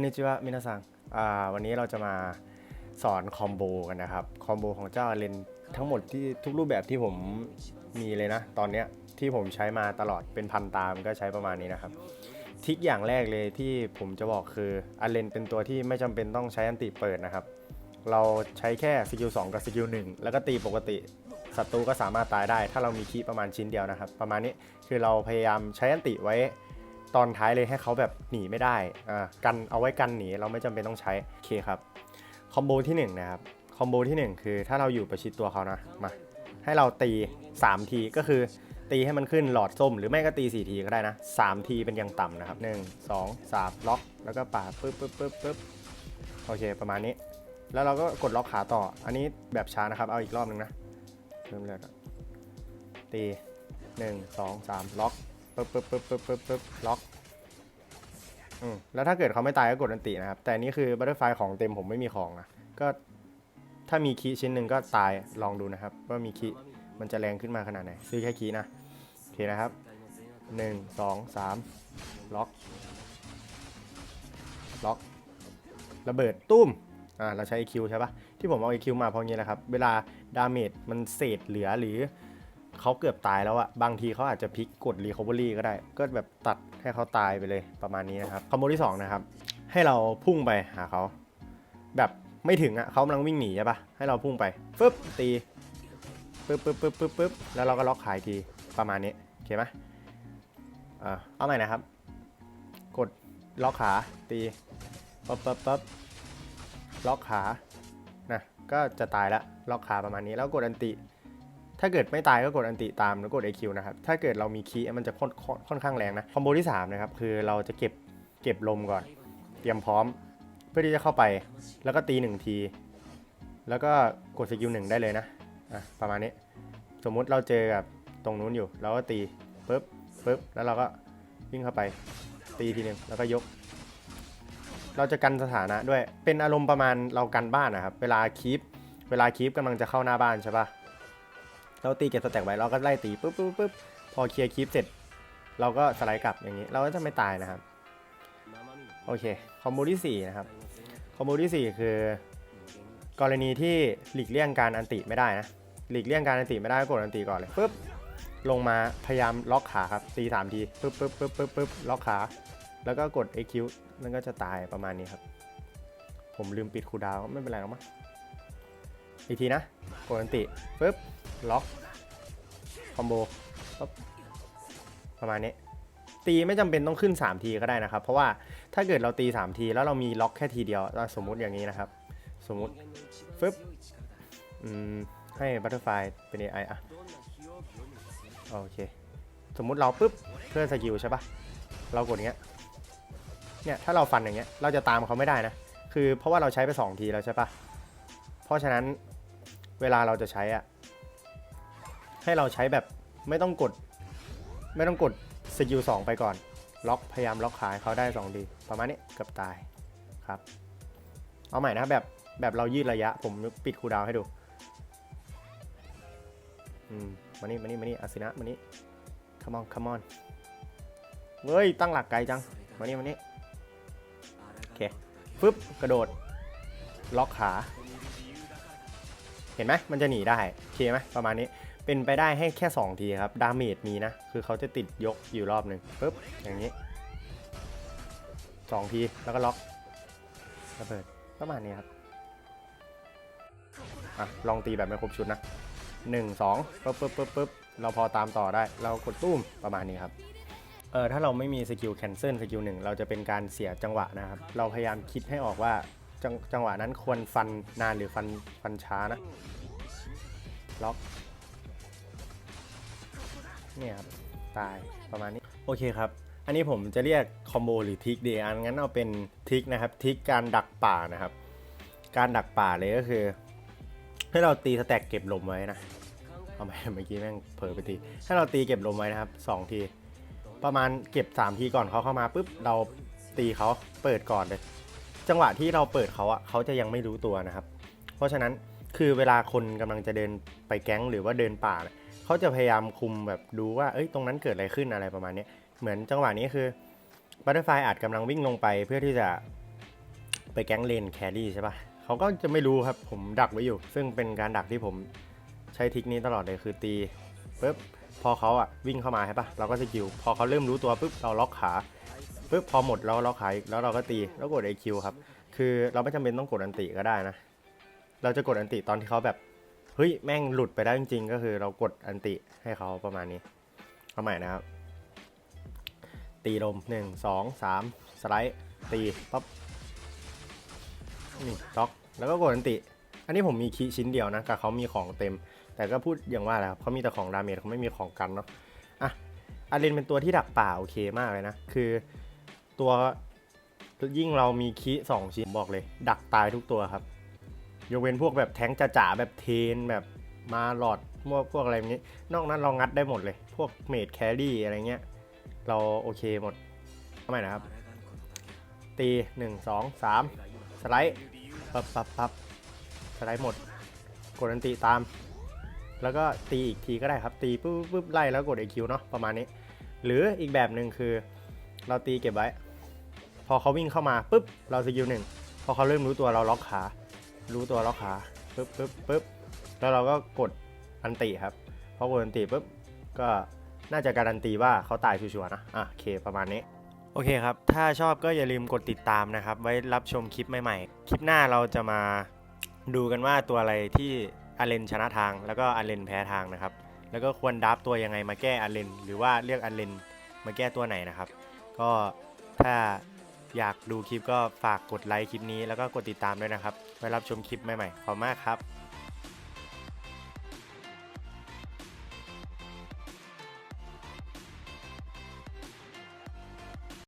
คนนิจิวะมินาซังอ่าวันนี้เราจะมาสอนคอมโบกันนะครับ คอมโบของเจ้าเลนทั้งหมดที่ทุกรูปแบบที่ผมมีเลยนะ ตอนเนี้ยที่ผมใช้มาตลอดเป็นพันตามก็ใช้ประมาณนี้นะครับ ทิกอย่างแรกเลยที่ผมจะบอกคืออาเลนเป็นตัวที่ไม่จำเป็นต้องใช้อันติเปิดนะครับ เราใช้แค่สกิล2กับสกิล1แล้วก็ตีปกติศัตรูก็สามารถตายได้ ถ้าเรามีคีประมาณชิ้นเดียวนะครับ ประมาณนี้คือเราพยายามใช้อันติไว้ ตอนท้ายเลยให้เขาแบบหนีไม่ได้อ่ากันเอาไว้กันหนีเราไม่จำเป็นต้องใช้โอเคครับคอมโบที่หนึ่งนะครับคอมโบที่หนึ่งคือถ้าเราอยู่ประชิดตัวเขานะมาให้เราตี 3 ทีก็คือตีให้มันขึ้นหลอดส้ม หรือไม่ก็ตี 4 ทีก็ได้นะ 3 ทีเป็นย่างต่ำนะครับ 1 2 3 ล็อก แล้วก็ป่าปึ๊บปึ๊บปึ๊บปึ๊บโอเค ประมาณนี้ แล้วเราก็กดล็อกขาต่อ อันนี้แบบช้านะครับ เอาอีกรอบหนึ่งนะเริ่มแรกอะตี 1 2 3 ล็อกปึ๊บปึ๊บปึ๊บปึ๊บปึ๊บล็อก อืมแล้วถ้าเกิดเขาไม่ตายก็กดอันตินะครับ แต่อันนี้คือบัตเตอร์ไฟของเต็มผมไม่มีของนะ ก็ถ้ามีคีย์ชิ้นหนึ่งก็ตายลองดูนะครับ ว่ามีคีย์มันจะแรงขึ้นมาขนาดไหน ซื้อแค่คีย์นะ โอเคนะครับ1 2 3ล็อกล็อกระเบิดตุ้มอ่าเราใช้ EQ ใช่ปะที่ผมเอา EQ มาเพราะงี้แหละครับ เวลาดาเมจมันเศษเหลือหรือ เขาเกือบตายแล้วอะบางทีเขาอาจจะพลิกกด Recovery ก็ได้ ก็แบบตัดให้เขาตายไปเลยประมาณนี้นะครับคอมโบที่2นะครับ ให้เราพุ่งไปหาเขา แบบไม่ถึงอะเขากำลังวิ่งหนีใช่ปะให้เราพุ่งไปฟึบตีปึ๊บปึ๊บปึ๊บปึ๊บปึ๊บแล้วเราก็ล็อกขายทีประมาณนี้โอเคไหมอ่าเอาใหม่นะครับ กดล็อกขาตีปั๊บปั๊บปั๊บล็อกขานะก็จะตายละล็อกขาประมาณนี้แล้วกดอันติ ถ้าเกิดไม่ตายก็กดอันติตามแล้วกด AQ นะครับ ถ้าเกิดเรามีคีมันจะค่อนค่อนค่อนข้างแรงนะ คอมโบที่3นะครับคือเราจะเก็บเก็บลมก่อน เตรียมพร้อม เพื่อที่จะเข้าไป แล้วก็ตี 1 ที แล้วก็กดสกิลหนึ่งได้เลยนะ อะประมาณนี้ สมมุติเราเจอกับตรงนู้นอยู่ เราก็ตีปุ๊บปุ๊บแล้วเราก็วิ่งเข้าไป ตีทีหนึ่งแล้วก็ยก เราจะกันสถานะด้วย เป็นอารมณ์ประมาณเรากันบ้านนะครับ เวลาคีปเวลาคีปกำลังจะเข้าหน้าบ้านใช่ปะ เราตีเก็บสแต็กไว้เราก็ไล่ตีปุ๊บปุ๊บปุ๊บพอเคลียร์คลิปเสร็จ เราก็สไลด์กลับอย่างนี้ เราก็จะไม่ตายนะครับ โอเค คอมโบที่ 4 นะครับ คอมโบที่ 4 คือ กรณีที่หลีกเลี่ยงการอันติไม่ได้นะ หลีกเลี่ยงการอันติไม่ได้ก็กดอันติก่อนเลยปุ๊บ ลงมาพยายามล็อกขาครับ ตี3ทีปุ๊บปุ๊บปุ๊บปุ๊บปุ๊บล็อกขา แล้วก็กด AQ มันก็จะตายประมาณนี้ครับ ผมลืมปิดคูดาวไม่เป็นไรหรอกมั้งอีกทีนะ กดอันติปุ๊บ ล็อก คอมโบปุ๊บประมาณนี้ ตีไม่จำเป็นต้องขึ้น 3 ทีก็ได้นะครับ เพราะว่าถ้าเกิดเราตี 3 ทีแล้วเรามีล็อกแค่ทีเดียว สมมุติอย่างนี้นะครับ สมมุติฟึบให้บัตเตอร์ไฟเป็น AI อะ โอเค สมมุติเราปุ๊บเพื่อสกิลใช่ปะเรากดอย่างเงี้ย เนี่ยถ้าเราฟันอย่างเงี้ย เราจะตามเขาไม่ได้นะ คือเพราะว่าเราใช้ไป 2 ทีแล้วใช่ปะเพราะฉะนั้นเวลาเราจะใช้อะ ให้เราใช้แบบไม่ต้องกด ไม่ต้องกดสกิลสองไปก่อน ล็อกพยายามล็อกขายเขาได้2ดีประมาณนี้เกือบตายครับ เอาใหม่นะแบบแบบเรายืดระยะ ผมปิดคูดาวให้ดูอืมมานี่มานี่มานี่อาสินะมานี่ come on come on เฮ้ย ตั้งหลักไกลจัง มานี่มานี่โอเคฟึบกระโดด ล็อกขา เห็นไหมมันจะหนีได้ โอเคไหมประมาณนี้ เป็นไปได้ให้แค่ 2 ทีครับ ดาเมจมีนะ คือเขาจะติดยกอยู่รอบหนึ่งปุ๊บ อย่างนี้ 2 ที แล้วก็ล็อกระเบิดประมาณนี้ครับ อะ ลองตีแบบไม่ครบชุดนะ 1 2ปึ๊บปึ๊บปึ๊บปึ๊บเราพอตามต่อได้ เรากดตุ้มประมาณนี้ครับ เออถ้าเราไม่มีสกิลแคนเซิลสกิลหนึ่งเราจะเป็นการเสียจังหวะนะครับ เราพยายามคิดให้ออกว่าจจังหวะนั้นควรฟันนานหรือฟันฟันช้านะ ล็อก เนี่ยครับตายประมาณนี้โอเคครับ อันนี้ผมจะเรียกคอมโบหรือทิกดีอันงั้นเอาเป็นทิกนะครับทิกการดักป่านะครับ การดักป่าเลยก็คือ ให้เราตีสแต็กเก็บลมไว้นะเอาไหมเมื่อกี้แม่งเผลอไปตีให้เราตีเก็บลมไว้นะครับสองทีประมาณเก็บ3ทีก่อนเขาเข้ามาปุ๊บเราตีเขาเปิดก่อนเลย จังหวะที่เราเปิดเขาอะเขาจะยังไม่รู้ตัวนะครับ เพราะฉะนั้นคือเวลาคนกำลังจะเดินไปแก๊งหรือว่าเดินป่าเนี่ย เขาจะพยายามคุมแบบดูว่าเอ้ยตรงนั้นเกิดอะไรขึ้นอะไรประมาณนี้เหมือนจังหวะนี้คือบัตเตอร์ไฟอาจกำลังวิ่งลงไปเพื่อที่จะไปแก๊งเลนแครี่ใช่ปะเขาก็จะไม่รู้ครับผมดักไว้อยู่ ซึ่งเป็นการดักที่ผมใช้ทิกนี้ตลอดเลยคือตีปุ๊บพอเขาอะวิ่งเข้ามาใช่ปะเราก็สกิลพอเขาเริ่มรู้ตัวปุ๊บเราล็อกขาปุ๊บพอหมดเราล็อกขาอีกแล้วเราก็ตีแล้วกด AQ ครับคือเราไม่จำเป็นต้องกดอันติก็ได้นะ เราจะกดอันติตอนที่เขาแบบ เฮ้ย แม่งหลุดไปได้จริงๆ ก็คือเรากดอันติให้เขาประมาณนี้ เอาใหม่นะครับ ตีลมหนึ่งสองสามสไลด์ตีปั๊บนี่ล็อกแล้วก็กดอันติ อันนี้ผมมีคีชิ้นเดียวนะ กับเขามีของเต็ม แต่ก็พูดอย่างว่าแหละครับเขามีแต่ของดาเมจเขาไม่มีของกันเนาะอะอารินเป็นตัวที่ดักป่าโอเคมากเลยนะ คือตัวยิ่งเรามีคีสองชิ้นบอกเลย ดักตายทุกตัวครับ ยกเว้นพวกแบบแท้งจ๋าๆแบบเทนแบบมาหลอดพวกพวกอะไรอย่างนี้ นอกนั้นเรางัดได้หมดเลย พวกเมดแครี่อะไรเงี้ย เราโอเคหมดทำไมนะครับ ตีหนึ่งสองสามสไลด์ปับปับปับสไลด์หมด กดอันติตาม แล้วก็ตีอีกทีก็ได้ครับ ตีปุ๊บปุ๊บไล่แล้วกด AQ เนาะประมาณนี้ หรืออีกแบบหนึ่งคือ เราตีเก็บไว้ พอเขาวิ่งเข้ามาปุ๊บเราสกิลหนึ่งพอเขาเริ่มรู้ตัวเราล็อกขา รู้ตัวล็อกขาปุ๊บปุ๊บปุ๊บแล้วเราก็กดอันติครับพอกดอันติปุ๊บก็น่าจะการันตีว่าเขาตายชัวร์นะอะโอเคประมาณนี้โอเคครับ ถ้าชอบก็อย่าลืมกดติดตามนะครับ ไว้รับชมคลิปใหม่ๆ คลิปหน้าเราจะมาดูกันว่าตัวอะไรที่อาเลนชนะทาง แล้วก็อาเลนแพ้ทางนะครับ แล้วก็ควรดับตัวยังไงมาแก้อาเลนหรือว่าเลือกอาเลนมาแก้ตัวไหนนะครับ ก็ถ้า อยากดูคลิปก็ฝากกดไลค์คลิปนี้แล้วก็กดติดตามด้วยนะครับไว้รับชมคลิปใหม่ๆขอบคุณมากครับ